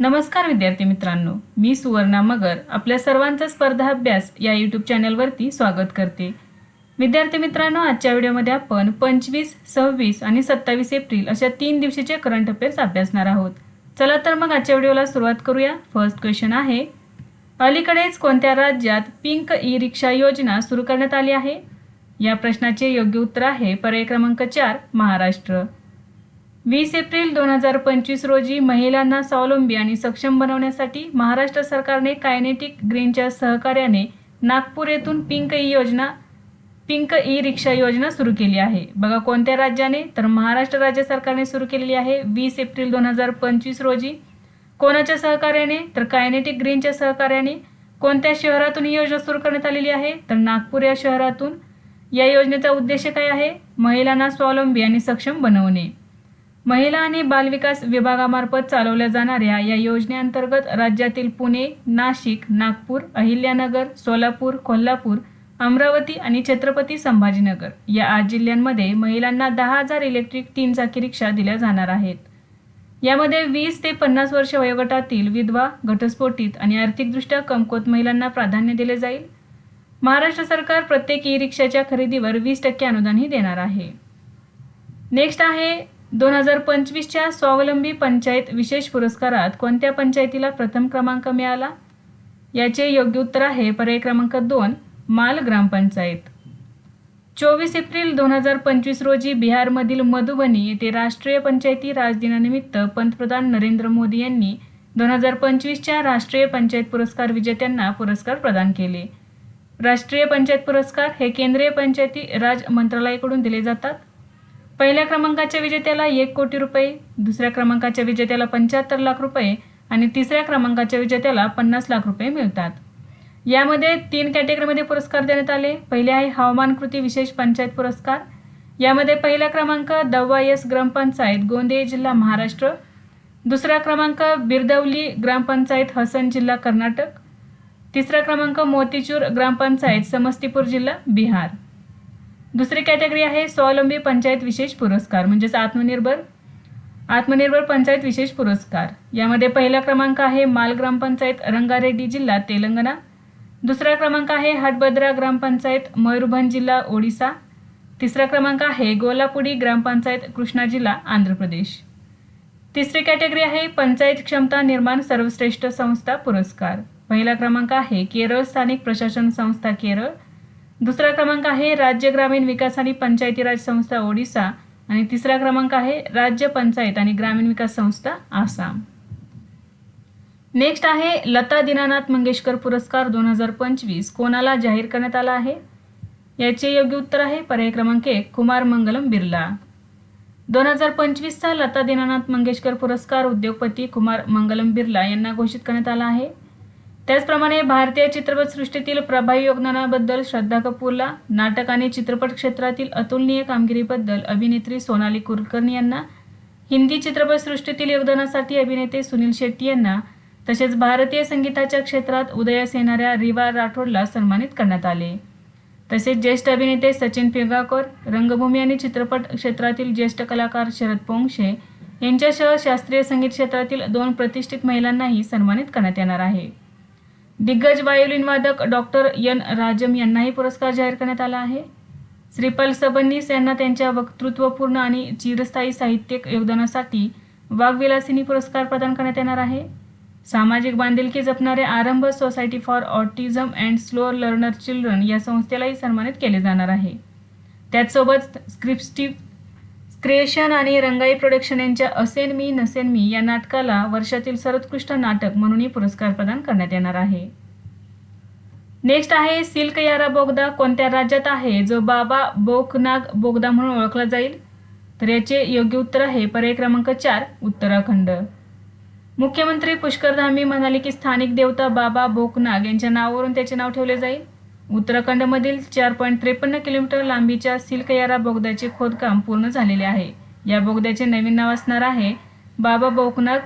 नमस्कार विद्यार्थी मित्रांनो मी सुवर्णा मगर आपल्या सर्वांचा स्पर्धा अभ्यास या यूट्यूब चॅनलवरती स्वागत करते. विद्यार्थी मित्रांनो आजच्या व्हिडिओमध्ये आपण पंचवीस सव्वीस आणि सत्तावीस एप्रिल अशा तीन दिवशीचे करंट अफेअर्स अभ्यासणार आहोत. चला तर मग आजच्या व्हिडिओला सुरुवात करूया. फर्स्ट क्वेश्चन आहे अलीकडेच कोणत्या राज्यात पिंक ई रिक्षा योजना सुरू करण्यात आली आहे? या प्रश्नाचे योग्य उत्तर आहे पर्याय क्रमांक चार महाराष्ट्र. वीस एप्रिल दोन हजार पंचवीस रोजी महिलांना स्वावलंबी आणि सक्षम बनवण्यासाठी महाराष्ट्र सरकारने कायनेटिक ग्रीनच्या सहकार्याने नागपूर येथून पिंक ई योजना पिंक ई रिक्षा योजना सुरू केली आहे. बघा कोणत्या राज्याने? तर महाराष्ट्र राज्य सरकारने सुरू केलेली आहे वीस एप्रिल दोन हजार पंचवीस रोजी. कोणाच्या सहकार्याने? तर कायनेटिक ग्रीनच्या सहकार्याने. कोणत्या शहरातून ही योजना सुरू करण्यात आलेली आहे? तर नागपूर या शहरातून. या योजनेचा उद्देश काय आहे? महिलांना स्वावलंबी आणि सक्षम बनवणे. महिला आणि बालविकास विभागामार्फत चालवल्या जाणाऱ्या या योजनेअंतर्गत राज्यातील पुणे नाशिक नागपूर अहिल्यानगर सोलापूर कोल्हापूर अमरावती आणि छत्रपती संभाजीनगर या आठ जिल्ह्यांमध्ये महिलांना दहा हजार इलेक्ट्रिक तीन चाकी रिक्षा दिल्या जाणार आहेत. यामध्ये वीस ते पन्नास वर्ष वयोगटातील विधवा घटस्फोटित आणि आर्थिकदृष्ट्या कमकुवत महिलांना प्राधान्य दिले जाईल. महाराष्ट्र सरकार प्रत्येक ई रिक्षाच्या खरेदीवर वीस टक्के अनुदानही देणार आहे. नेक्स्ट आहे दोन हजार पंचवीसच्या स्वावलंबी पंचायत विशेष पुरस्कारात कोणत्या पंचायतीला प्रथम क्रमांक मिळाला? याचे योग्य उत्तर आहे पर्याय क्रमांक दोन माल ग्रामपंचायत चोवीस एप्रिल दोन हजार पंचवीस रोजी बिहारमधील मधुबनी येथे राष्ट्रीय पंचायती राजदिनानिमित्त पंतप्रधान नरेंद्र मोदी यांनी दोन हजार पंचवीसच्या राष्ट्रीय पंचायत पुरस्कार विजेत्यांना पुरस्कार प्रदान केले. राष्ट्रीय पंचायत पुरस्कार हे केंद्रीय पंचायती राज मंत्रालयाकडून दिले जातात. पहिल्या क्रमांकाच्या विजेत्याला एक कोटी रुपये दुसऱ्या क्रमांकाच्या विजेत्याला पंच्याहत्तर लाख रुपये आणि तिसऱ्या क्रमांकाच्या विजेत्याला पन्नास लाख रुपये मिळतात. यामध्ये तीन कॅटेगरीमध्ये पुरस्कार देण्यात आले. पहिले आहे हवामान कृती विशेष पंचायत पुरस्कार. यामध्ये पहिला क्रमांक दव्वा एस ग्रामपंचायत गोंदिया जिल्हा महाराष्ट्र. दुसरा क्रमांक बिरदवली ग्रामपंचायत हसन जिल्हा कर्नाटक. तिसरा क्रमांक मोतीचूर ग्रामपंचायत समस्तीपूर जिल्हा बिहार. दुसरी कॅटेगरी आहे स्वावलंबी पंचायत विशेष पुरस्कार म्हणजेच आत्मनिर्भर आत्मनिर्भर पंचायत विशेष पुरस्कार. यामध्ये पहिला क्रमांक आहे माल ग्रामपंचायत रंगारेड्डी जिल्हा तेलंगणा. दुसरा क्रमांक आहे हटबद्रा ग्रामपंचायत मयूरभंज जिल्हा ओडिसा. तिसरा क्रमांक आहे गोलापुडी ग्रामपंचायत कृष्णा जिल्हा आंध्र प्रदेश. तिसरी कॅटेगरी आहे पंचायत क्षमता निर्माण सर्वश्रेष्ठ संस्था पुरस्कार. पहिला क्रमांक आहे केरळ स्थानिक प्रशासन संस्था केरळ. दुसरा क्रमांक आहे राज्य ग्रामीण विकास आणि पंचायती राज संस्था ओडिसा आणि तिसरा क्रमांक आहे राज्य पंचायत आणि ग्रामीण विकास संस्था आसाम. नेक्स्ट आहे लता दीनानाथ मंगेशकर पुरस्कार दोन हजार पंचवीस. कोणाला जाहीर करण्यात आला आहे? याचे योग्य उत्तर आहे पर्याय क्रमांक एक कुमार मंगलम बिर्ला. दोन हजार पंचवीसचा लता दीनानाथ मंगेशकर पुरस्कार उद्योगपती कुमार मंगलम बिर्ला यांना घोषित करण्यात आला आहे. त्याचप्रमाणे भारतीय चित्रपटसृष्टीतील प्रभावी योगदानाबद्दल श्रद्धा कपूरला नाटक आणि चित्रपट क्षेत्रातील अतुलनीय कामगिरीबद्दल अभिनेत्री सोनाली कुलकर्णी यांना हिंदी चित्रपटसृष्टीतील योगदानासाठी अभिनेते सुनील शेट्टी यांना तसेच भारतीय संगीताच्या क्षेत्रात उदयास येणाऱ्या रिवा राठोडला सन्मानित करण्यात आले. तसेच ज्येष्ठ अभिनेते सचिन पिळगावकर रंगभूमी आणि चित्रपट क्षेत्रातील ज्येष्ठ कलाकार शरद पोंगशे यांच्यासह शास्त्रीय संगीत क्षेत्रातील दोन प्रतिष्ठित महिलांनाही सन्मानित करण्यात येणार आहे. दिग्गज वायोलिन वादक डॉक्टर एन राजम यांनाही पुरस्कार जाहीर करण्यात आला आहे. श्रीपाल सबनीस यांना त्यांच्या वक्तृत्वपूर्ण आणि चिरस्थायी साहित्यिक योगदानासाठी वाघविलासिनी पुरस्कार प्रदान करण्यात येणार आहे. सामाजिक बांधिलकी जपणारे Aarambh society for autism and slow learner children या संस्थेलाही सन्मानित केले जाणार आहे. त्याचसोबत स्क्रिप्स्टिव्ह क्रिएशन आणि रंगाई प्रोडक्शन यांच्या असेन मी नसेन मी या नाटकाला वर्षातील सर्वोत्कृष्ट नाटक म्हणूनही पुरस्कार प्रदान करण्यात येणार आहे. नेक्स्ट आहे सिल्क यारा बोगदा. कोणत्या राज्यात आहे? जो बाबा बोकनाग बोगदा म्हणून ओळखला जाईल. तर याचे योग्य उत्तर आहे पर्याय क्रमांक चार उत्तराखंड. मुख्यमंत्री पुष्करधामी म्हणाले की स्थानिक देवता बाबा बोकनाग यांच्या नावावरून त्याचे नाव ठेवले जाईल. उत्तराखंडमधील चार पॉईंट त्रेपन्न किलोमीटर लांबीच्या सिल्कयारा बोगद्याचे खोदकाम पूर्ण झालेले आहे. या बोगद्याचे नवीन नाव असणार आहे बाबा बोकनाथ.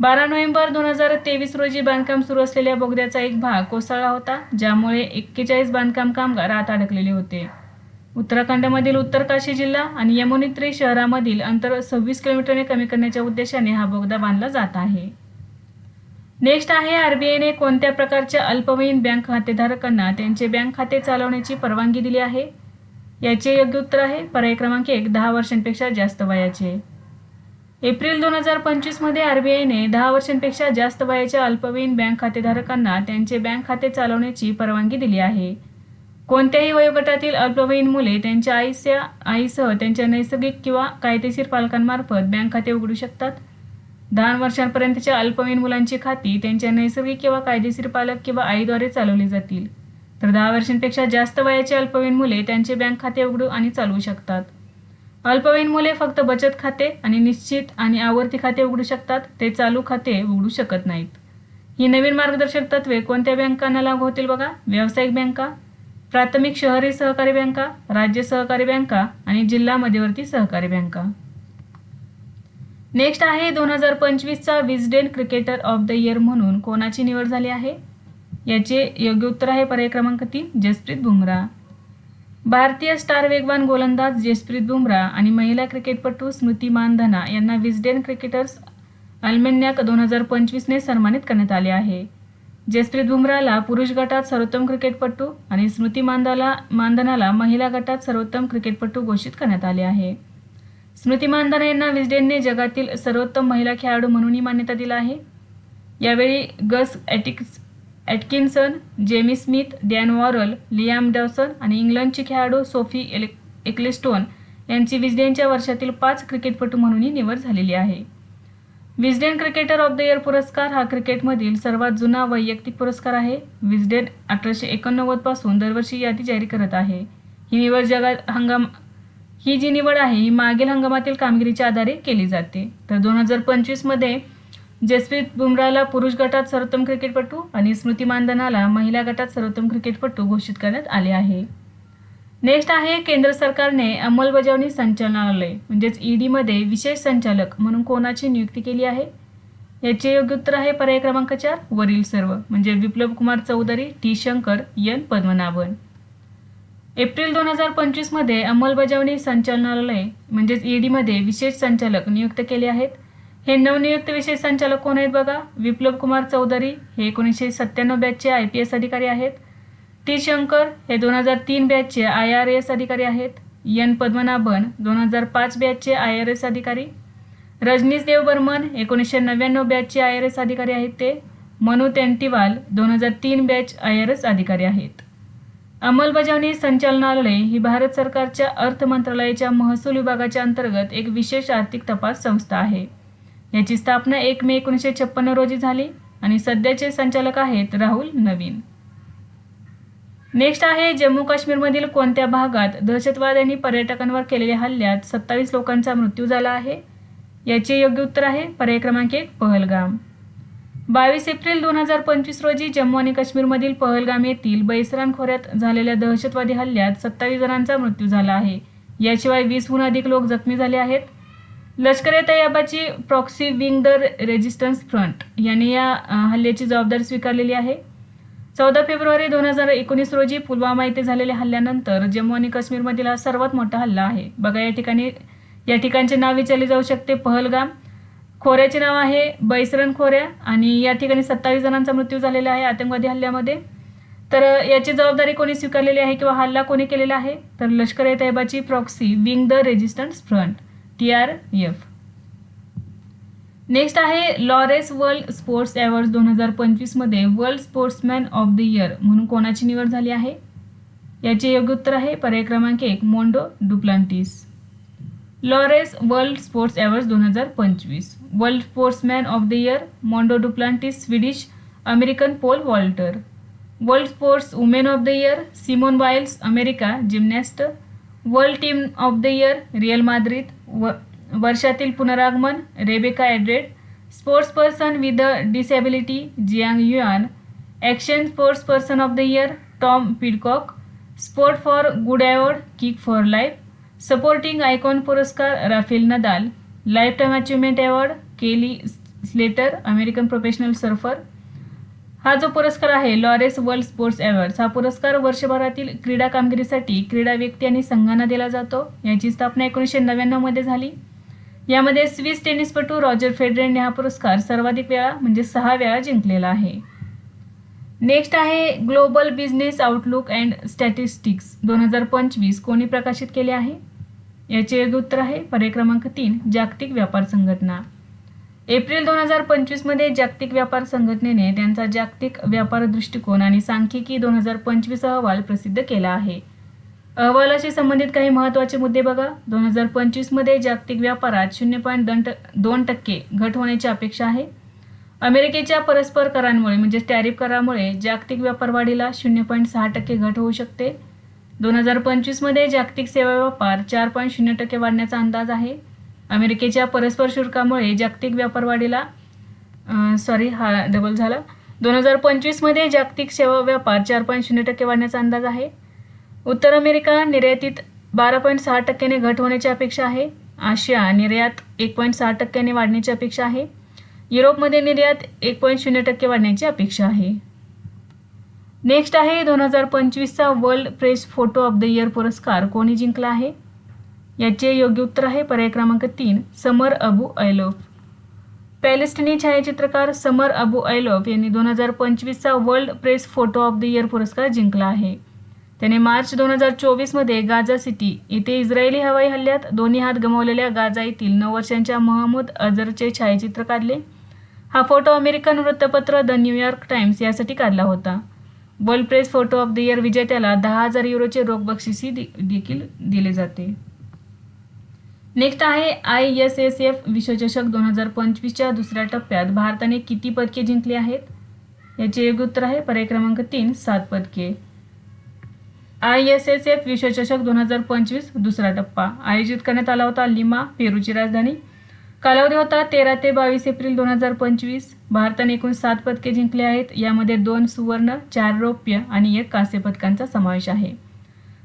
बारा नोव्हेंबर दोन हजार तेवीस रोजी बांधकाम सुरू असलेल्या बोगद्याचा एक भाग कोसळला होता ज्यामुळे एक्केचाळीस बांधकाम कामगार आत अडकलेले होते. उत्तराखंडमधील उत्तरकाशी जिल्हा आणि यमुनित्री शहरामधील अंतर सव्वीस किलोमीटरने कमी करण्याच्या उद्देशाने हा बोगदा बांधला जात आहे. नेक्स्ट आहे आरबीआयने कोणत्या प्रकारच्या अल्पवयीन बँक खातेधारकांना त्यांचे बँक खाते चालवण्याची परवानगी दिली आहे? याचे योग्य उत्तर आहे पर्याय क्रमांक एक दहा वर्षांपेक्षा जास्त वयाचे. एप्रिल दोन हजार पंचवीसमध्ये आर बी आयने दहा वर्षांपेक्षा जास्त वयाच्या अल्पवयीन बँक खातेधारकांना त्यांचे बँक खाते चालवण्याची परवानगी दिली आहे. कोणत्याही वयोगटातील अल्पवयीन मुले त्यांच्या आईच्या आईसह त्यांच्या नैसर्गिक किंवा कायदेशीर पालकांमार्फत बँक खाते उघडू शकतात? दहा वर्षांपर्यंतच्या अल्पवयीन मुलांची खाती त्यांच्या नैसर्गिक किंवा कायदेशीर पालक किंवा आईद्वारे चालवली जातील. तर दहा वर्षांपेक्षा जास्त वयाचे अल्पवयीन मुले त्यांचे बँक खाते उघडू आणि चालवू शकतात. अल्पवयीन मुले फक्त बचत खाते आणि निश्चित आणि आवर्ती खाते उघडू शकतात ते चालू खाते उघडू शकत नाहीत. ही नवीन मार्गदर्शक तत्वे कोणत्या बँकांना लागू होतील बघा? व्यावसायिक बँका प्राथमिक शहरी सहकारी बँका राज्य सहकारी बँका आणि जिल्हा मध्यवर्ती सहकारी बँका. नेक्स्ट आहे दोन हजार पंचवीसचा Wisden cricketer of the year म्हणून कोणाची निवड झाली आहे? याचे योग्य उत्तर आहे पर्याय क्रमांक तीन जसप्रीत बुमराह. भारतीय स्टार वेगवान गोलंदाज जसप्रीत बुमराह आणि महिला क्रिकेटपटू स्मृती मानधना यांना विजडेन क्रिकेटर्स अल्मेन्याक दोन हजार पंचवीसने सन्मानित करण्यात आले आहे. जसप्रीत बुमराहला पुरुष गटात सर्वोत्तम क्रिकेटपटू आणि स्मृती मानधला मानधनाला महिला गटात सर्वोत्तम क्रिकेटपटू घोषित करण्यात आले आहे. स्मृती मानधना यांना विजडेनने जगातील सर्वोत्तम महिला खेळाडू म्हणूनही मान्यता दिला आहे. यावेळी Gus ॲटिक्स Atkinson Jamie Smith Dan Worrall Liam Dawson आणि इंग्लंडची खेळाडू सोफी एले एक्लेस्टोन यांची विजडेनच्या वर्षातील पाच क्रिकेटपटू म्हणूनही निवड झालेली आहे. Wisden cricketer of the year पुरस्कार हा क्रिकेटमधील सर्वात जुना वैयक्तिक पुरस्कार आहे. विजडेन अठराशे एकोणनव्वदपासून दरवर्षी यादी जारी करत आहे. ही निवड जगात हंगाम ही जी निवड आहे ही मागील हंगामातील कामगिरीच्या आधारे केली जाते. तर दोन हजार पंचवीसमध्ये जसप्रीत बुमराहला पुरुष गटात सर्वोत्तम क्रिकेटपटू आणि स्मृती मानधनाला महिला गटात सर्वोत्तम क्रिकेटपटू घोषित करण्यात आले आहे. नेक्स्ट आहे केंद्र सरकारने अंमलबजावणी संचालनालय म्हणजेच ईडीमध्ये विशेष संचालक म्हणून कोणाची नियुक्ती केली आहे? याचे योग्य उत्तर आहे पर्याय क्रमांक चार वरील सर्व म्हणजे Viplav Kumar Chaudhary T Shankar N Padmanabhan. April दोन हजार पंचवीसमध्ये अंमलबजावणी संचालनालय म्हणजेच ईडीमध्ये विशेष संचालक नियुक्त केले आहेत. हे नवनियुक्त विशेष संचालक कोण आहेत बघा? विप्लव कुमार चौधरी हे एकोणीसशे सत्त्याण्णव बॅचचे आय पी एस अधिकारी आहेत. टी शंकर हे दोन हजार तीन बॅचचे आय आर एस अधिकारी आहेत. एन पद्मनाभन दोन हजार पाच बॅचचे आय आर एस अधिकारी. रजनीश देव बर्मन एकोणीसशे नव्याण्णव बॅचचे आय आर एस अधिकारी आहेत ते. मनु तेंटिवाल दोन हजार तीन बॅच आय आर एस अधिकारी आहेत. अंमलबजावणी संचालनालय ही भारत सरकारच्या अर्थ मंत्रालयाच्या महसूल विभागाच्या अंतर्गत एक विशेष आर्थिक तपास संस्था आहे. याची स्थापना एक मे एकोणीसशे छप्पन्न रोजी झाली आणि सध्याचे संचालक आहेत राहुल नवीन. नेक्स्ट आहे जम्मू काश्मीरमधील कोणत्या भागात दहशतवाद्यांनी पर्यटकांवर केलेल्या हल्ल्यात सत्तावीस लोकांचा मृत्यू झाला आहे? याचे योग्य उत्तर आहे पर्याय क्रमांक एक पहलगाम. बावीस एप्रिल दोन हजार पंचवीस रोजी जम्मू आणि काश्मीरमधील पहलगाम येथील बैसरान खोऱ्यात झालेल्या दहशतवादी हल्ल्यात सत्तावीस जणांचा मृत्यू झाला आहे. याशिवाय वीसहून अधिक लोक जखमी झाले आहेत. Lashkar e तयाबाची proxy wing the resistance front यांनी या हल्ल्याची जबाबदारी स्वीकारलेली आहे. चौदा फेब्रुवारी दोन हजार एकोणीस रोजी पुलवामा येथे झालेल्या हल्ल्यानंतर जम्मू आणि काश्मीरमधील हा सर्वात मोठा हल्ला आहे. बघा या ठिकाणी या ठिकाणचे नाव विचारले जाऊ शकते. पहलगाम खोऱ्याचे नाव आहे बैसरण खोऱ्या आणि या ठिकाणी सत्तावीस जणांचा मृत्यू झालेला आहे आतंकवादी हल्ल्यामध्ये. तर याची जबाबदारी कोणी स्वीकारलेली आहे किंवा हल्ला कोणी केलेला आहे? तर Lashkar e तैबाची proxy wing the resistance front T R F next आहे लॉरेस वर्ल्ड स्पोर्ट्स अवॉर्ड दोन हजार पंचवीसमध्ये world sportsman of the year म्हणून कोणाची निवड झाली आहे? याचे योग्य उत्तर आहे पर्याय क्रमांक एक Mondo Duplantis. Laureus world sports award दोन हजार पंचवीस. World sportsman of the year Mondo Duplantis Swedish American pole vaulter world sports women of the year Simone Biles America gymnast world team of the year Real Madrid व वर्षातील पुनरागमन Rebeca Andrade sports person with a disability Jiang Yuan action sports person of the year Tom Pidcock sport for good award kick for life supporting icon पुरस्कार Rafael Nadal lifetime achievement award Kelly Slater American professional surfer हा जो पुरस्कार आहे Laureus world sports awards हा पुरस्कार वर्षभरातील क्रीडा कामगिरीसाठी क्रीडा व्यक्ती आणि संघांना दिला जातो. याची स्थापना एकोणीसशे नव्याण्णवमध्ये झाली. यामध्ये स्विस टेनिसपटू रॉजर फेडरेनने हा पुरस्कार सर्वाधिक वेळा म्हणजे सहा वेळा जिंकलेला आहे. नेक्स्ट आहे global business outlook and statistics. दोन हजार पंचवीस कोणी प्रकाशित केले आहे? याचे उत्तर आहे पर्याय क्रमांक तीन जागतिक व्यापार संघटना. एप्रिल दोन हजार पंचवीसमध्ये जागतिक व्यापार संघटनेने त्यांचा जागतिक व्यापार दृष्टिकोन आणि सांख्यिकी दोन हजार पंचवीस अहवाल प्रसिद्ध केला आहे. अहवालाशी संबंधित काही महत्त्वाचे मुद्दे बघा. दोन हजार पंचवीसमध्ये जागतिक व्यापारात शून्य पॉईंट दोन दोन टक्के घट होण्याची अपेक्षा आहे. अमेरिकेच्या परस्पर करांमुळे म्हणजे टॅरिफ करामुळे जागतिक व्यापार वाढीला शून्य पॉईंट सहा टक्के घट होऊ शकते. दोन हजार पंचवीसमध्ये जागतिक सेवा व्यापार चार पॉईंट शून्य टक्के वाढण्याचा अंदाज आहे. अमेरिकेच्या परस्पर शुल्कामुळे जागतिक व्यापार वाढीला सॉरी हा डबल झाला. दोन हजार पंचवीसमध्ये जागतिक सेवा व्यापार चार पॉईंट शून्य टक्के वाढण्याचा अंदाज आहे. उत्तर अमेरिका निर्यातीत बारा पॉईंट सहा टक्क्याने घट होण्याची अपेक्षा आहे. आशिया निर्यात एक पॉईंट सहा टक्क्याने वाढण्याची अपेक्षा आहे. युरोपमध्ये निर्यात एक पॉईंट शून्य टक्के वाढण्याची अपेक्षा आहे. नेक्स्ट आहे दोन हजार पंचवीसचा world press photo of the year पुरस्कार. कोणी जिंकला आहे? याचे योग्य उत्तर आहे पर्याय क्रमांक तीन समर अबू ऐलोफ. पॅलेस्टिनी छायाचित्रकार समर अबू ऐलोफ यांनी दोन हजार पंचवीसचा world press photo of the year पुरस्कार जिंकला आहे. त्याने मार्च दोन हजार चोवीसमध्ये गाझा सिटी येथे इस्रायली हवाई हल्ल्यात दोन्ही हात गमावलेल्या गाझा येथील नऊ वर्षांच्या महमूद अझरचे छायाचित्र काढले. हा फोटो अमेरिकन वृत्तपत्र द न्यूयॉर्क टाइम्स यासाठी काढला होता. World press photo of the year विजेत्याला दहा हजार युरोचे रोख बक्षिसी देखील दिले जाते. नेक्स्ट आहे आय एस एस एफ विश्वचषक दोन हजार पंचवीसच्या दुसऱ्या टप्प्यात. भारताने किती पदके जिंकली आहेत? याचे योग्य उत्तर आहे पर्याय क्रमांक तीन सात पदके. आय एस एस एफ विश्वचषक दोन हजार पंचवीस दुसरा टप्पा. आयोजित करण्यात आला होता लिमा पेरूची राजधानी. कालावधी होता तेरा ते बावीस एप्रिल दोन हजार पंचवीस. भारताने एकूण सात पदके जिंकली आहेत. यामध्ये दोन सुवर्ण चार रौप्य आणि एक कांस्य पदकांचा समावेश आहे.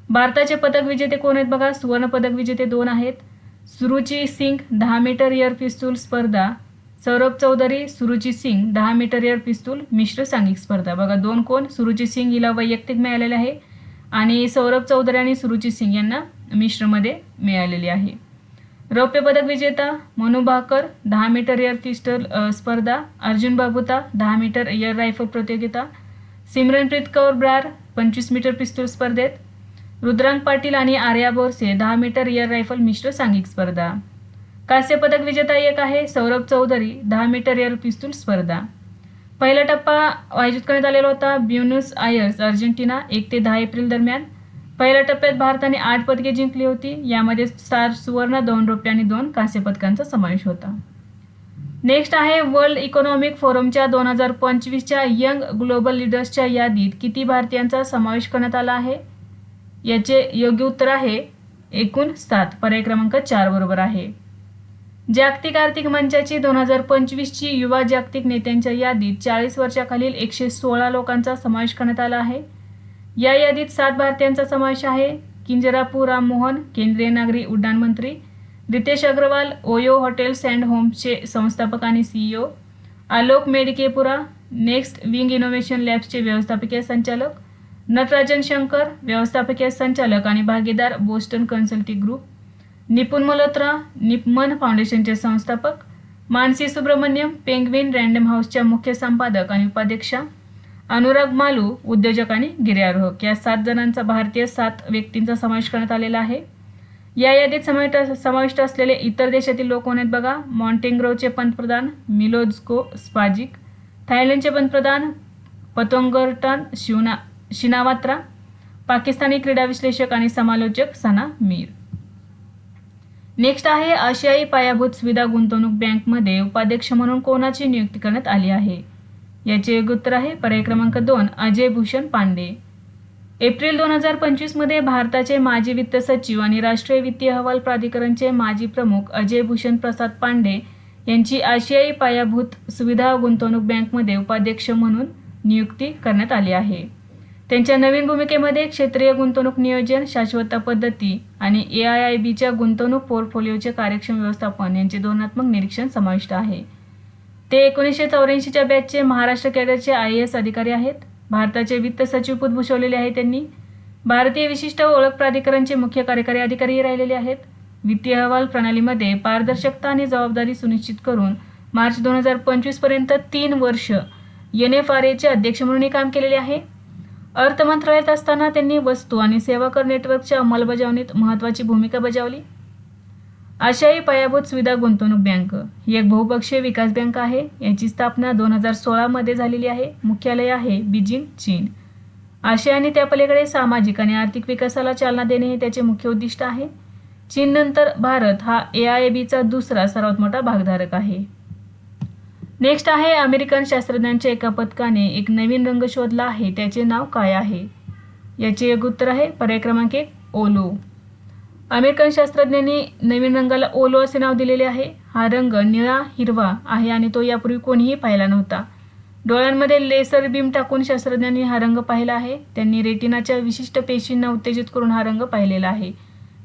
भारताचे पदक विजेते कोण आहेत बघा? सुवर्ण पदक विजेते दोन आहेत. सुरुची सिंग दहा मीटर एअर पिस्तूल स्पर्धा. सौरभ चौधरी सुरुची सिंग दहा मीटर एअर पिस्तूल मिश्र सांघिक स्पर्धा. बघा दोन कोण? सुरुची सिंग हिला वैयक्तिक मिळालेले आहे. आणि सौरभ चौधरी आणि सुरुची सिंग यांना मिश्रमध्ये मिळालेली आहे. रौप्य पदक विजेता मनु भाकर दहा मीटर एअर पिस्टल स्पर्धा. अर्जुन बाबुता दहा मीटर एअर रायफल प्रतियोगिता. सिमरनप्रीत कौर ब्रार पंचवीस मीटर पिस्तूल स्पर्धेत. रुद्रांग पाटील आणि आर्या बोरसे दहा मीटर एअर रायफल मिश्र सांघिक स्पर्धा. कांस्य पदक विजेता एक आहे सौरभ चौधरी दहा मीटर एअर पिस्तूल स्पर्धा. पहिला टप्पा आयोजित करण्यात आलेला होता ब्युनस आयर्स अर्जेंटिना एक ते दहा एप्रिल दरम्यान. पहिल्या टप्प्यात भारताने आठ पदके जिंकली होती. यामध्ये चार सुवर्ण दोन रौप्य आणि दोन कांस्य पदकांचा समावेश होता. नेक्स्ट आहे वर्ल्ड इकॉनॉमिक फोरमच्या दोन हजार पंचवीसच्या यंग ग्लोबल लिडर्सच्या यादीत किती भारतीयांचा समावेश करण्यात आला आहे? याचे योग्य उत्तर आहे एकूण सात. पर्याय क्रमांक चार बरोबर आहे. जागतिक आर्थिक मंचाची दोन हजार पंचवीसची युवा जागतिक नेत्यांच्या यादीत चाळीस वर्षाखालील एकशे सोळा लोकांचा समावेश करण्यात आला आहे. या यादीत सात भारतीयांचा समावेश आहे. किंजरापू राममोहन केंद्रीय नागरी उड्डाण मंत्री रितेश अग्रवाल ओयो हॉटेल्स अँड होम्सचे संस्थापक आणि CEO Alok Medikepura next wing innovation लॅब्सचे व्यवस्थापकीय संचालक नटराजन शंकर व्यवस्थापकीय संचालक आणि भागीदार बोस्टन कन्सल्टिंग ग्रुप निपुण मल्होत्रा निपमन फाउंडेशनचे संस्थापक मानसी सुब्रमण्यम पेंगविन रँडम हाऊसच्या मुख्य संपादक आणि उपाध्यक्षा अनुराग मालू उद्योजक आणि गिर्यारोहक. या सात जणांचा भारतीय सात व्यक्तींचा समावेश करण्यात आलेला आहे. या यादीत समाविष्ट समाविष्ट असलेले इतर देशातील लोक कोण आहेत बघा? मॉन्टेंग्रोचे पंतप्रधान मिलोजको स्पाजिक थायलंडचे पंतप्रधान पतोंगर्टन शिवना शिनावात्रा पाकिस्तानी क्रीडा विश्लेषक आणि समालोचक सना मीर. नेक्स्ट आहे आशियाई पायाभूत सुविधा गुंतवणूक बँकमध्ये उपाध्यक्ष म्हणून कोणाची नियुक्ती करण्यात आली आहे? याचे एक उत्तर आहे पर्याय क्रमांक दोन अजय भूषण पांडे. एप्रिल दोन हजार पंचवीसमध्ये भारताचे माजी वित्त सचिव आणि राष्ट्रीय वित्तीय अहवाल प्राधिकरणचे माजी प्रमुख अजय भूषण प्रसाद पांडे यांची आशियाई पायाभूत सुविधा गुंतवणूक बँकमध्ये उपाध्यक्ष म्हणून नियुक्ती करण्यात आली आहे. त्यांच्या नवीन भूमिकेमध्ये क्षेत्रीय गुंतवणूक नियोजन शाश्वता पद्धती आणि ए आय आय बीच्या गुंतवणूक पोर्टफोलिओचे कार्यक्षम व्यवस्थापन यांचे धोरणात्मक निरीक्षण समाविष्ट आहे. ते एकोणीसशे चौऱ्याऐंशीच्या बॅचचे महाराष्ट्र कॅडरचे आय ए एस अधिकारी आहेत. भारताचे वित्त सचिव पद भूषवलेले आहे त्यांनी. भारतीय विशिष्ट ओळख प्राधिकरणचे मुख्य कार्यकारी अधिकारीही राहिलेले आहेत. वित्तीय अहवाल प्रणालीमध्ये पारदर्शकता आणि जबाबदारी सुनिश्चित करून मार्च दोन हजार पंचवीसपर्यंत तीन वर्ष एन एफ आर एचे अध्यक्ष म्हणूनही काम केलेले आहे. अर्थ मंत्रालयात असताना त्यांनी वस्तू आणि सेवा कर नेटवर्कच्या अंमलबजावणीत महत्त्वाची भूमिका बजावली. आशियाई पायाभूत सुविधा गुंतवणूक बँक ही एक बहुपक्षीय विकास बँक आहे. याची स्थापना दोन हजार सोळामध्ये झालेली आहे. मुख्यालय आहे बीजिंग चीन. आशिया आणि त्या पलीकडे सामाजिक आणि आर्थिक विकासाला चालना देणे हे त्याचे मुख्य उद्दिष्ट आहे. चीननंतर भारत हा ए आय बीचा दुसरा सर्वात मोठा भागधारक आहे. नेक्स्ट आहे अमेरिकन शास्त्रज्ञांच्या एका पथकाने एक नवीन रंग शोधला आहे. त्याचे नाव काय आहे? याचे एक उत्तर आहे पर्याय क्रमांक एक ओलो. अमेरिकन शास्त्रज्ञांनी नवीन रंगाला ओलो असे नाव दिलेले आहे. हा रंग निळा हिरवा आहे आणि तो यापूर्वी कोणीही पाहिला नव्हता. डोळ्यांमध्ये लेसर बीम टाकून शास्त्रज्ञांनी हा रंग पाहिला आहे. त्यांनी रेटिनाच्या विशिष्ट पेशींना उत्तेजित करून हा रंग पाहिलेला आहे.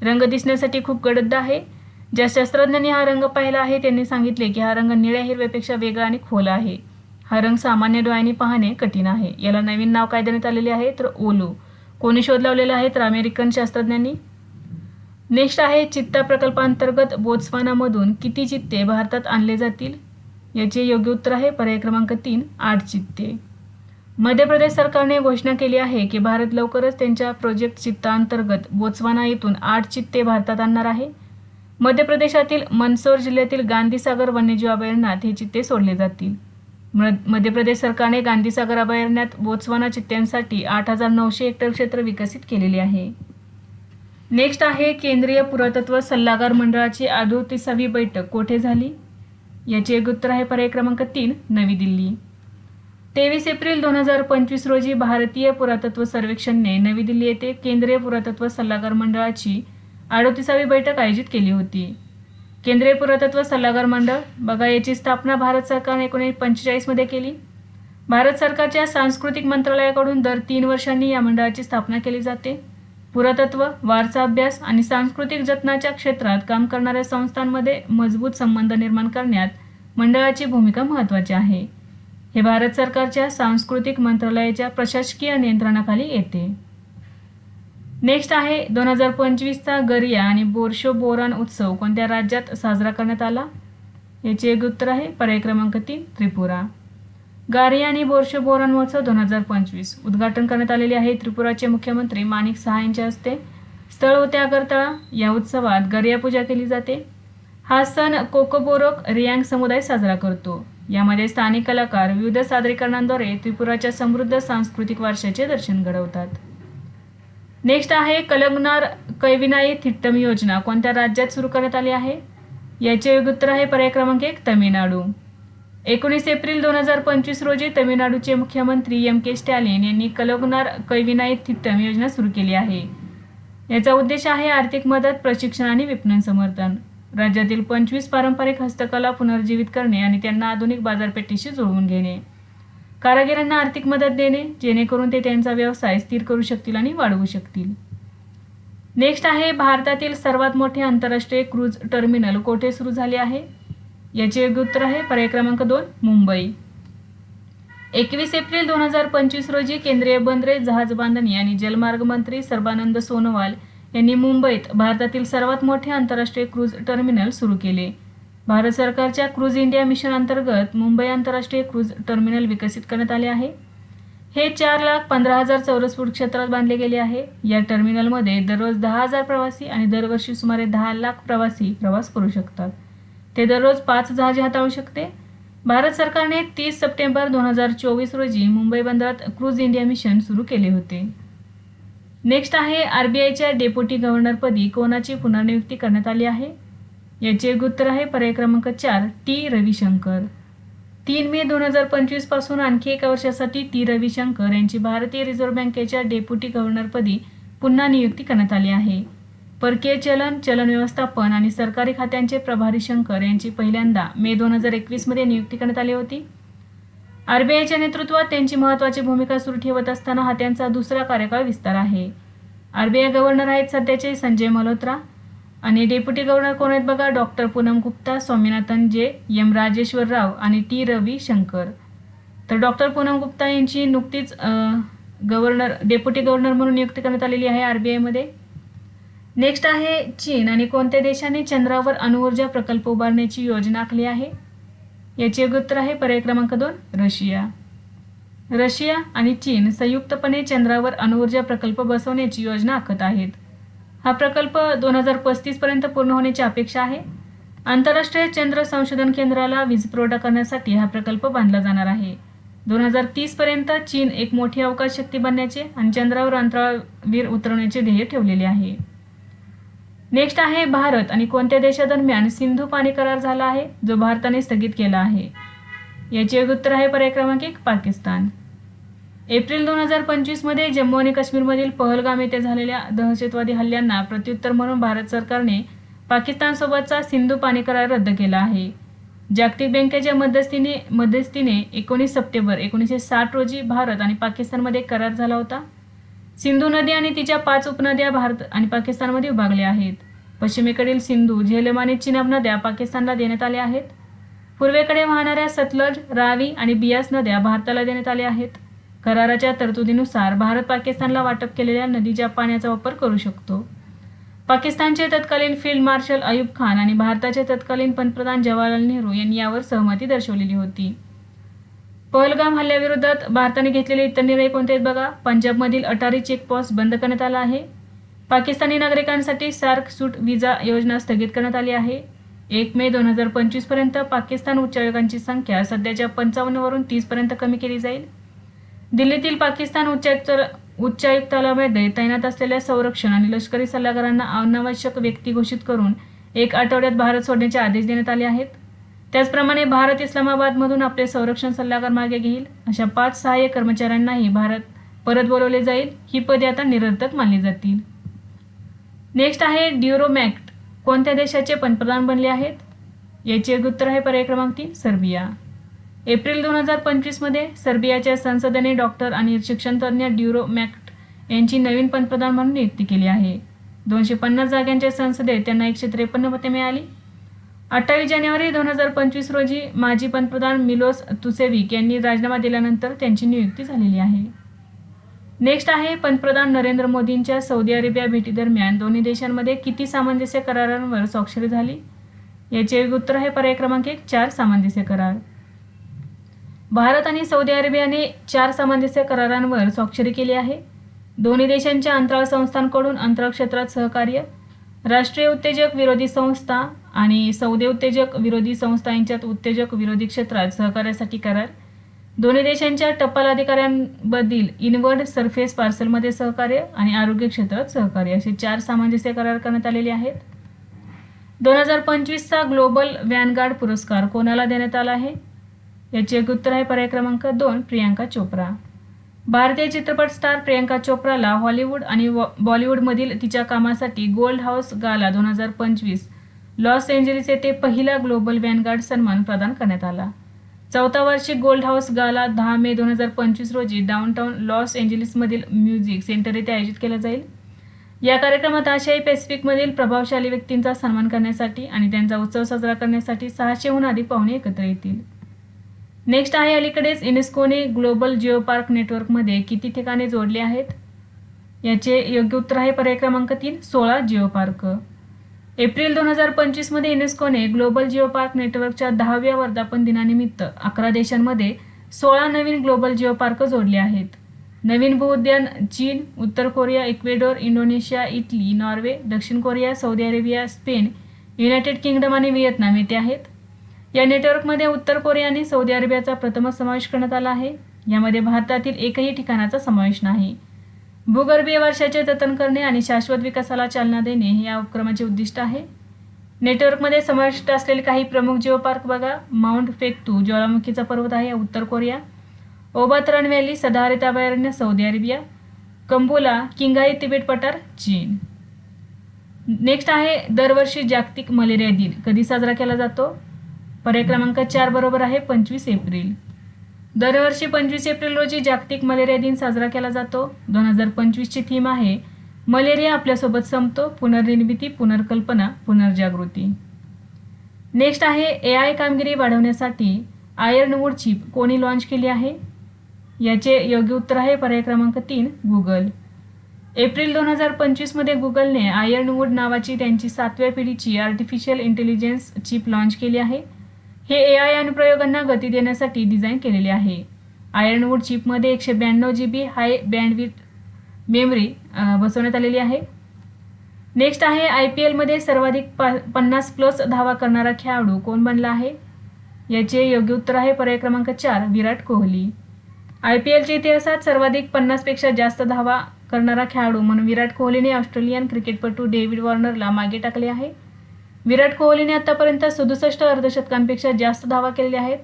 रंग दिसण्यासाठी खूप गडद आहे. ज्या शास्त्रज्ञांनी हा रंग पाहिला आहे त्यांनी सांगितले की हा रंग निळ्या हिरव्यापेक्षा वेगळा आणि खोल आहे. हा रंग सामान्य डोळ्यांनी पाहणे कठीण आहे. याला नवीन नाव काय देण्यात आलेले आहे तर ओलो. कोणी शोध लावलेला आहे तर अमेरिकन शास्त्रज्ञांनी? नेक्स्ट आहे चित्ता प्रकल्पांतर्गत बोत्सवानामधून किती चित्ते भारतात आणले जातील? याचे योग्य उत्तर आहे पर्याय क्रमांक तीन आठ चित्ते. मध्य प्रदेश सरकारने घोषणा केली आहे की भारत लवकरच त्यांच्या प्रोजेक्ट चित्ताअंतर्गत बोत्सवाना येथून आठ चित्ते भारतात आणणार आहे. मध्य प्रदेशातील मंदसौर जिल्ह्यातील गांधीसागर वन्यजीव अभयारण्यात हे चित्ते सोडले जातील. म- मध्य प्रदेश सरकारने गांधीसागर अभयारण्यात बोत्सवाना चित्त्यांसाठी आठ हजार नऊशे हेक्टर क्षेत्र विकसित केलेले आहे. नेक्स्ट आहे केंद्रीय पुरातत्व सल्लागार मंडळाची अडोतीसावी बैठक कोठे झाली? याचे एक उत्तर आहे पर्याय क्रमांक तीन नवी दिल्ली. तेवीस एप्रिल दोन हजार पंचवीस रोजी भारतीय पुरातत्व सर्वेक्षणने नवी दिल्ली येथे केंद्रीय पुरातत्व सल्लागार मंडळाची अडोतीसावी बैठक आयोजित केली होती. केंद्रीय पुरातत्व सल्लागार मंडळ बघा याची स्थापना भारत सरकारने एकोणीसशे पंचेचाळीसमध्ये केली. भारत सरकारच्या सांस्कृतिक मंत्रालयाकडून दर तीन वर्षांनी या मंडळाची स्थापना केली जाते. पुरातत्व वारसा अभ्यास आणि सांस्कृतिक जतनाच्या क्षेत्रात काम करणाऱ्या संस्थांमध्ये मजबूत संबंध निर्माण करण्यात मंडळाची भूमिका महत्त्वाची आहे. हे भारत सरकारच्या सांस्कृतिक मंत्रालयाच्या प्रशासकीय नियंत्रणाखाली येते. नेक्स्ट आहे दोन हजार पंचवीसचा गरिया आणि बोरशो बोरान उत्सव. कोणत्या राज्यात साजरा करण्यात आला? याचे एक उत्तर आहे पर्याय क्रमांक तीन त्रिपुरा. गारिया आणि बोरशो बोरान महोत्सव दोन हजार पंचवीस. उद्घाटन करण्यात आलेले आहे त्रिपुराचे मुख्यमंत्री माणिक सहा यांच्या हस्ते. स्थळ होते आगरतळा या उत्सवात गरिया पूजा केली जाते. हा सण कोकोबोरोक रियांग समुदाय साजरा करतो. यामध्ये स्थानिक कलाकार विविध सादरीकरणांद्वारे त्रिपुराच्या समृद्ध सांस्कृतिक वारशाचे दर्शन घडवतात. नेक्स्ट आहे कलंगनार कैविनाई थिट्टम योजना. कोणत्या राज्यात सुरू करण्यात आली आहे? याचे योग्य उत्तर आहे पर्याय क्रमांक एक तमिळनाडू. एकोणीस एप्रिल दोन हजार पंचवीस रोजी तमिळनाडूचे मुख्यमंत्री एम के स्टॅलिन यांनी कलगनार कैविनाई थिट्टम योजना सुरू केली आहे. याचा उद्देश आहे आर्थिक मदत प्रशिक्षण आणि विपणन समर्थन. राज्यातील पंचवीस पारंपरिक हस्तकला पुनर्जीवित करणे आणि त्यांना आधुनिक बाजारपेठेशी जुळवून घेणे. कारागिरांना आर्थिक मदत देणे जेणेकरून ते त्यांचा व्यवसाय स्थिर करू शकतील आणि वाढवू शकतील. नेक्स्ट आहे भारतातील सर्वात मोठे आंतरराष्ट्रीय क्रूज टर्मिनल कोठे सुरू झाले आहे? याचे योग्य उत्तर आहे पर्याय क्रमांक दोन मुंबई. एकवीस एप्रिल दोन हजार पंचवीस रोजी केंद्रीय बंदरे जहाज बांधणी आणि जलमार्ग मंत्री सर्बानंद सोनोवाल यांनी मुंबईत भारतातील सर्वात मोठे आंतरराष्ट्रीय क्रूज टर्मिनल सुरू केले. भारत सरकारच्या क्रूज इंडिया मिशन अंतर्गत मुंबई आंतरराष्ट्रीय क्रूज टर्मिनल विकसित करण्यात आले आहे. हे चार लाख पंधरा हजार चौरस फूट क्षेत्रात बांधले गेले आहे. या टर्मिनलमध्ये दररोज दहा हजार प्रवासी आणि दरवर्षी सुमारे दहा लाख प्रवासी प्रवास करू शकतात. ते दररोज पाच जहाजे हाताळू शकते. भारत सरकारने तीस सप्टेंबर दोन हजार चोवीस रोजी मुंबई बंदरात क्रूज इंडिया मिशन सुरू केले होते. नेक्स्ट आहे आर बी आयच्या डेप्युटी गव्हर्नरपदी कोणाची पुनर्नियुक्ती करण्यात आली आहे? याचे उत्तर आहे पर्याय क्रमांक चार टी. रविशंकर. तीन मे दोन हजार पंचवीसपासून आणखी एका वर्षासाठी टी. रविशंकर यांची भारतीय रिझर्व्ह बँकेच्या डेप्युटी गव्हर्नरपदी पुन्हा नियुक्ती करण्यात आली आहे. परकीय चलन चलन व्यवस्थापन आणि सरकारी खात्यांचे प्रभारी शंकर यांची पहिल्यांदा मे दोन हजार एकवीसमध्ये नियुक्ती करण्यात आली होती. आरबीआयच्या नेतृत्वात त्यांची महत्त्वाची भूमिका सुरू ठेवत असताना हा त्यांचा दुसरा कार्यकाळ विस्तार आहे. आरबीआय गव्हर्नर आहेत सध्याचे संजय मल्होत्रा आणि डेप्युटी गव्हर्नर कोण आहेत बघा? डॉक्टर पूनम गुप्ता स्वामीनाथन जे एम राजेश्वर राव आणि टी रवी शंकर. तर डॉक्टर पूनम गुप्ता यांची नुकतीच गव्हर्नर डेप्युटी गव्हर्नर म्हणून नियुक्ती करण्यात आलेली आहे आर बी आयमध्ये नेक्स्ट आहे चीन आणि कोणत्या देशाने चंद्रावर अणुऊर्जा प्रकल्प उभारण्याची योजना आखली आहे? याचे योग्य उत्तर आहे पर्याय क्रमांक दोन रशिया. रशिया आणि चीन संयुक्तपणे चंद्रावर अणुऊर्जा प्रकल्प बसवण्याची योजना आखत आहेत. हा प्रकल्प दोन हजार पस्तीसपर्यंत पूर्ण होण्याची अपेक्षा आहे. आंतरराष्ट्रीय चंद्र संशोधन केंद्राला वीज पुरवठा करण्यासाठी हा प्रकल्प बांधला जाणार आहे. दोन हजार तीसपर्यंत चीन एक मोठी अवकाश शक्ती बनण्याचे आणि चंद्रावर अंतराळवीर उतरवण्याचे ध्येय ठेवलेले आहे. नेक्स्ट आहे भारत आणि कोणत्या देशादरम्यान सिंधू पाणी करार झाला आहे जो भारताने स्थगित केला आहे. याचे एक उत्तर आहे पर्याय क्रमांक एक पाकिस्तान. एप्रिल दोन हजार पंचवीसमध्ये जम्मू आणि काश्मीरमधील पहलगाम येथे झालेल्या दहशतवादी हल्ल्यांना प्रत्युत्तर म्हणून भारत सरकारने पाकिस्तानसोबतचा सिंधू पाणी करार रद्द केला आहे. जागतिक बँकेच्या मध्यस्थीने मध्यस्थीने एकोणीस सप्टेंबर एकोणीसशे साठ रोजी भारत आणि पाकिस्तानमध्ये करार झाला होता. सिंधू नदी आणि तिच्या पाच उपनद्या भारत आणि पाकिस्तानमध्ये विभागल्या आहेत. पश्चिमेकडील सिंधू झेलम आणि चिनाब नद्या पाकिस्तानला देण्यात आल्या आहेत. पूर्वेकडे वाहणाऱ्या सतलज रावी आणि बियास नद्या भारताला देण्यात आल्या आहेत. कराराच्या तरतुदीनुसार भारत पाकिस्तानला वाटप केलेल्या नदीच्या पाण्याचा वापर करू शकतो. पाकिस्तानचे तत्कालीन फील्ड मार्शल अयूब खान आणि भारताचे तत्कालीन पंतप्रधान जवाहरलाल नेहरू यांनी यावर सहमती दर्शवलेली होती. पहलगाम हल्ल्याविरोधात भारताने घेतलेले इतर निर्णय कोणते आहेत बघा? पंजाबमधील अटारी चेकपोस्ट बंद करण्यात आला आहे. पाकिस्तानी नागरिकांसाठी सार्क सूट विजा योजना स्थगित करण्यात आली आहे. एक मे दोन हजार पंचवीसपर्यंत पाकिस्तान उच्चायोगांची संख्या सध्याच्या पंचावन्नवरून तीसपर्यंत कमी केली जाईल. दिल्लीतील पाकिस्तान उच्चायुक्त उच्चायुक्तालयामध्ये तैनात असलेल्या संरक्षण आणि लष्करी सल्लागारांना अनावश्यक व्यक्ती घोषित करून एक आठवड्यात भारत सोडण्याचे आदेश देण्यात आले आहेत. त्याचप्रमाणे भारत इस्लामाबादमधून आपले संरक्षण सल्लागार मागे घेईल. अशा पाच सहाय्यक कर्मचाऱ्यांनाही भारत परत बोलवले जाईल. ही पदे आता निरर्थक मानली जातील. नेक्स्ट आहे ड्युरोमॅक्ट कोणत्या देशाचे पंतप्रधान बनले आहेत? याचे उत्तर आहे पर्याय क्रमांक तीन सर्बिया. एप्रिल दोन हजार पंचवीसमध्ये सर्बियाच्या संसदेने डॉक्टर आणि शिक्षणतज्ञ ड्युरो मॅक्ट यांची नवीन पंतप्रधान म्हणून नियुक्ती केली आहे. दोनशे पन्नास जागांच्या संसदेत त्यांना एकशे त्रेपन्न मते मिळाली. अठ्ठावीस जानेवारी दोन हजार पंचवीस रोजी माजी पंतप्रधान मिलोस तुसेविक यांनी राजीनामा दिल्यानंतर त्यांची नियुक्ती झालेली आहे. नेक्स्ट आहे पंतप्रधान नरेंद्र मोदींच्या सौदी अरेबिया भेटीदरम्यान दोन्ही देशांमध्ये किती सामंजस्य करारांवर स्वाक्षरी झाली? याचे उत्तर आहे पर्याय क्रमांक एक चार सामंजस्य करार. भारत आणि सौदी अरेबियाने चार सामंजस्य करारांवर स्वाक्षरी केली आहे. दोन्ही देशांच्या अंतराळ संस्थांकडून अंतराळ क्षेत्रात सहकार्य राष्ट्रीय उत्तेजक विरोधी संस्था आणि सौदे उत्तेजक विरोधी संस्था यांच्यात उत्तेजक विरोधी क्षेत्रात सहकार्यासाठी करार. दोन्ही देशांच्या टपाल अधिकाऱ्यांबद्दल इनवर्ड सरफेस पार्सलमध्ये सहकार्य आणि आरोग्य क्षेत्रात सहकार्य असे चार सामंजस्य करार करण्यात आलेले आहेत. दोन हजार पंचवीसचा ग्लोबल व्हॅनगार्ड पुरस्कार कोणाला देण्यात आला आहे? याचे एक उत्तर आहे पर्याय क्रमांक दोन प्रियांका चोप्रा. भारतीय चित्रपट स्टार प्रियांका चोप्राला हॉलिवूड आणि वॉ- बॉलिवूडमधील तिच्या कामासाठी गोल्ड हाऊस गाला दोन हजार पंचवीस. लॉस एंजेलिस येथे पहिला ग्लोबल वॅनगार्ड सन्मान प्रदान करण्यात आला. चौथा वार्षिक गोल्ड हाऊस गाला दहा मे दोन हजार पंचवीस रोजी डाऊनटाऊन लॉस एंजेलिसमधील म्युझिक सेंटर येथे आयोजित केला जाईल. या कार्यक्रमात आशियाई पॅसिफिकमधील प्रभावशाली व्यक्तींचा सन्मान करण्यासाठी आणि त्यांचा उत्सव साजरा करण्यासाठी सहाशेहून अधिक पाहुणे एकत्र येतील. नेक्स्ट आहे अलीकडेच युनेस्कोने ग्लोबल जिओ पार्क नेटवर्कमध्ये किती ठिकाणे जोडली आहेत? याचे योग्य उत्तर आहे पर्याय क्रमांक तीन सोळा जिओ पार्क एप्रिल दोन हजार पंचवीसमध्ये युनेस्कोने ग्लोबल जिओ पार्क नेटवर्कच्या दहाव्या वर्धापन दिनानिमित्त अकरा देशांमध्ये सोळा नवीन ग्लोबल जिओ पार्क जोडले आहेत. नवीन भूउद्यान चीन उत्तर Korea Ecuador Indonesia Italy Norway दक्षिण Korea Saudi Arabia Spain United Kingdom आणि व्हिएतनाम येथे आहेत. या नेटवर्कमध्ये उत्तर कोरिया आणि सौदी अरेबियाचा प्रथमच समावेश करण्यात आला आहे. यामध्ये भारतातील एकही ठिकाणाचा समावेश नाही. भूगर्भीय वर्षाचे जतन करणे आणि शाश्वत विकासाला चालना देणे हे या उपक्रमाचे उद्दिष्ट आहे. नेटवर्कमध्ये समाविष्ट असलेले काही प्रमुख जिओ पार्क बघा. माउंट फेक्तू ज्वालामुखीचा पर्वत आहे उत्तर कोरिया. ओबातरण व्हॅली सदाहरित अभयारण्य Saudi Arabia. Kanbula Qinghai Tibet पठार चीन. नेक्स्ट आहे दरवर्षी जागतिक मलेरिया दिन. कधी साजरा केला जातो? पर्याय क्रमांक चार बरोबर आहे पंचवीस एप्रिल. दरवर्षी पंचवीस एप्रिल रोजी जागतिक मलेरिया दिन साजरा केला जातो. दोन हजार पंचवीसची थीम आहे मलेरिया आपल्यासोबत संपतो पुनर्निर्मिती पुनर्कल्पना पुनर्जागृती. नेक्स्ट आहे ए आय कामगिरी वाढवण्यासाठी आयर्नवूड चिप कोणी लॉन्च केली आहे? याचे योग्य उत्तर आहे पर्याय क्रमांक तीन गुगल. एप्रिल दोन हजार पंचवीसमध्ये गुगलने आयर्नवूड नावाची त्यांची सातव्या पिढीची आर्टिफिशियल इंटेलिजन्स चिप लॉन्च केली आहे. हे ए आय अनुप्रयोगांना गती देण्यासाठी डिझाईन केलेले आहे. आयर्नवूड चिपमध्ये एकशे ब्याण्णव जी बी हाय बँडविथ मेमरी बसवण्यात आलेली आहे. नेक्स्ट आहे आय पी एलमध्ये सर्वाधिक पा पन्नास प्लस धावा करणारा खेळाडू कोण बनला आहे? याचे योग्य उत्तर आहे पर्याय क्रमांक चार विराट कोहली. आय पी एलच्या इतिहासात सर्वाधिक पन्नासपेक्षा जास्त धावा करणारा खेळाडू म्हणून विराट कोहलीने ऑस्ट्रेलियन क्रिकेटपटू डेव्हिड वॉर्नरला मागे टाकले आहे. विराट कोहलीने आतापर्यंत सदुसष्ट अर्धशतकांपेक्षा जास्त धावा केलेल्या आहेत.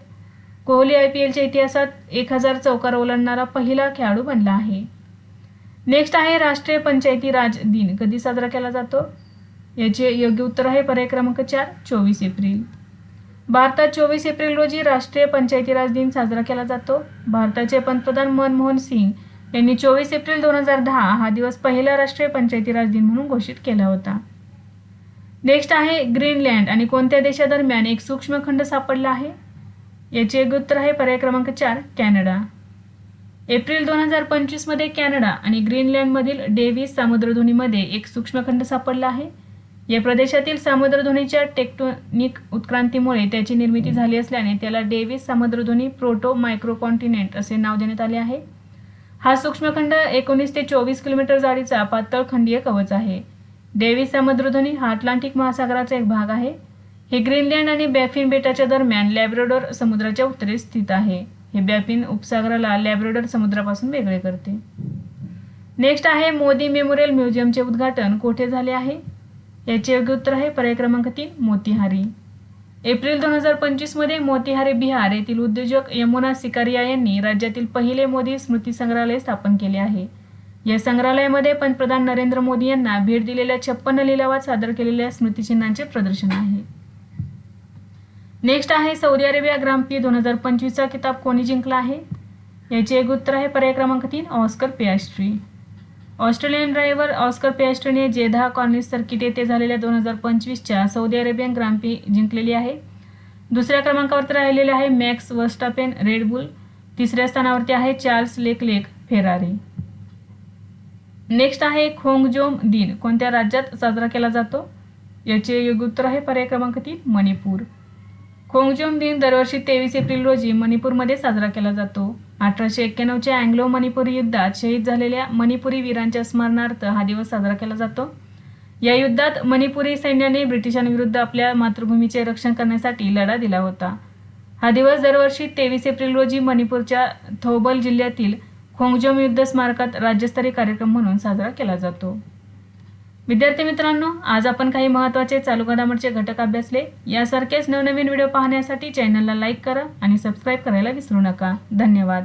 कोहली आय पी एलच्या इतिहासात एक हजार चौकार ओलांडणारा पहिला खेळाडू बनला आहे. नेक्स्ट आहे राष्ट्रीय पंचायती राज दिन. कधी साजरा केला जातो? याचे योग्य उत्तर आहे पर्याय क्रमांक चार चोवीस एप्रिल. भारतात चोवीस एप्रिल रोजी राष्ट्रीय पंचायती राज दिन साजरा केला जातो. भारताचे पंतप्रधान मनमोहन सिंग यांनी चोवीस एप्रिल दोन हजार दहा हा दिवस पहिला राष्ट्रीय पंचायती राज दिन म्हणून घोषित केला होता. नेक्स्ट आहे ग्रीनलँड आणि कोणत्या देशादरम्यान एक सूक्ष्म खंड सापडला आहे? याचे एक उत्तर आहे पर्याय क्रमांक चार कॅनडा. एप्रिल दोन हजार पंचवीसमध्ये कॅनडा आणि ग्रीनलँडमधील डेव्हिस सामुद्रधुनीमध्ये एक सूक्ष्मखंड सापडला आहे. या प्रदेशातील सामुद्रधुनीच्या टेक्टोनिक उत्क्रांतीमुळे त्याची निर्मिती झाली असल्याने त्याला डेव्हिस सामुद्रधुनी प्रोटो मायक्रोकॉन्टिनेंट असे नाव देण्यात आले आहे. हा सूक्ष्मखंड एकोणीस ते चोवीस किलोमीटर जाडीचा पातळ खंडीय कवच आहे. डेव्हिस समुद्रधुनी हा अटलांटिक महासागराचा एक भाग आहे. हे ग्रीनलँड आणि बॅफिन बेटाच्या दरम्यान लॅब्रोडोर समुद्राच्या उत्तरेस स्थित आहे. हे बॅफिन उपसागराला लॅब्रोडोर समुद्रापासून वेगळे करते. नेक्स्ट आहे मोदी मेमोरियल म्युझियमचे उद्घाटन कोठे झाले आहे? याचे योग्य उत्तर आहे पर्याय क्रमांक तीन मोतीहारी. एप्रिल दोन हजार पंचवीसमध्ये मोतीहारी बिहार येथील उद्योजक यमुना सिकारिया यांनी राज्यातील पहिले मोदी स्मृती संग्रहालय स्थापन केले आहे. या संग्रहालयामध्ये पंतप्रधान नरेंद्र मोदी यांना भेट दिलेल्या छप्पन्न लिलावात सादर केलेल्या स्मृतिचिन्हांचे प्रदर्शन आहे. नेक्स्ट आहे सौदी अरेबिया ग्रामपी दोन हजार पंचवीसचा किताब कोणी जिंकला आहे? याचे एक उत्तर आहे पर्याय क्रमांक तीन Oscar Piastri. Australian driver Oscar पियास्ट्रीने Jeddah कॉर्निस circuit येथे झालेल्या दोन हजार पंचवीसच्या सौदी अरेबियन ग्रामपी जिंकलेली आहे. दुसऱ्या क्रमांकावरती राहिलेले आहे मॅक्स वस्टापेन रेडबुल तिसऱ्या स्थानावरती आहे Charles Leclerc Ferrari. Next आहे खोंगजोम दिन कोणत्या राज्यात साजरा केला जातो? याचे योग्य उत्तर आहे पर्याय क्रमांक तीन मणिपूर. खोंगजोम दिन दरवर्षी तेवीस एप्रिल रोजी मणिपूरमध्ये साजरा केला जातो. अठराशे एक्क्याण्णवच्या अँग्लो मणिपूर युद्धात शहीद झालेल्या मणिपुरी वीरांच्या स्मरणार्थ हा दिवस साजरा केला जातो. या युद्धात मणिपुरी सैन्याने ब्रिटिशांविरुद्ध आपल्या मातृभूमीचे रक्षण करण्यासाठी लढा दिला होता. हा दिवस दरवर्षी तेवीस एप्रिल रोजी मणिपूरच्या थौबल जिल्ह्यातील खोंगजोम युद्ध स्मारकात राज्यस्तरीय कार्यक्रम म्हणून साजरा केला जातो. विद्यार्थी मित्रांनो आज आपण काही महत्त्वाचे चालू घडामोडचे घटक अभ्यासले. यासारखेच नवनवीन व्हिडिओ पाहण्यासाठी चॅनलला लाईक करा आणि सबस्क्राईब करायला विसरू नका. धन्यवाद.